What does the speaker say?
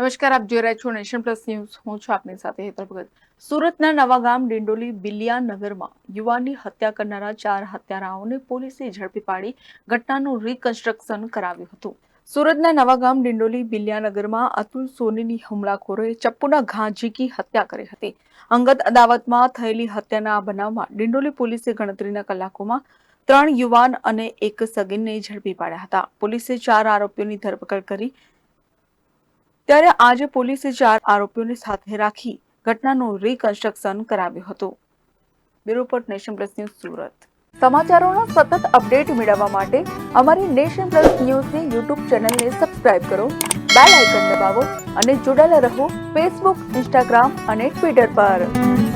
નમસ્કાર, આપ જોઈ રહ્યા છો નેશન પ્લસ ન્યૂઝ. હું છું આપની સાથે હેતર ભગત. સુરતના નવાગામ ડિંડોલી બિલિયા નગરમાં યુવાનની હત્યા કરનારા ચાર હત્યારાઓને પોલીસે ઝડપી પાડી ઘટનાનું રિકન્સ્ટ્રક્શન કરાવ્યું હતું. સુરતના નવાગામ ડિંડોલી બિલિયાનગરમાં અતુલ સોનીની હુમલાખોરોએ ચપ્પુના ઘા ઝીકી હત્યા કરી હતી. અંગત અદાવતમાં થયેલી હત્યાના બનાવમાં ડિંડોલી પોલીસે ગણતરીના કલાકોમાં ત્રણ યુવાન અને એક સગીનને ઝડપી પાડ્યા હતા. પોલીસે ચાર આરોપીઓની ધરપકડ કરી ત્યારે આજે પોલીસે ચાર આરોપીઓને સાથે રાખી ઘટનાનું રિકન્સ્ટ્રક્શન કરાવ્યું હતું. Bureau Nation Plus News Surat. સમાચારોનો સતત અપડેટ મેળવવા માટે અમારી નેશન પ્લસ ન્યૂઝની યુટ્યુબ ચેનલને સબસ્ક્રાઇબ કરો બેલ આઇકન દબાવો અને જોડાયેલા રહો ફેસબુક ઇન્સ્ટાગ્રામ અને ટ્વિટર પર.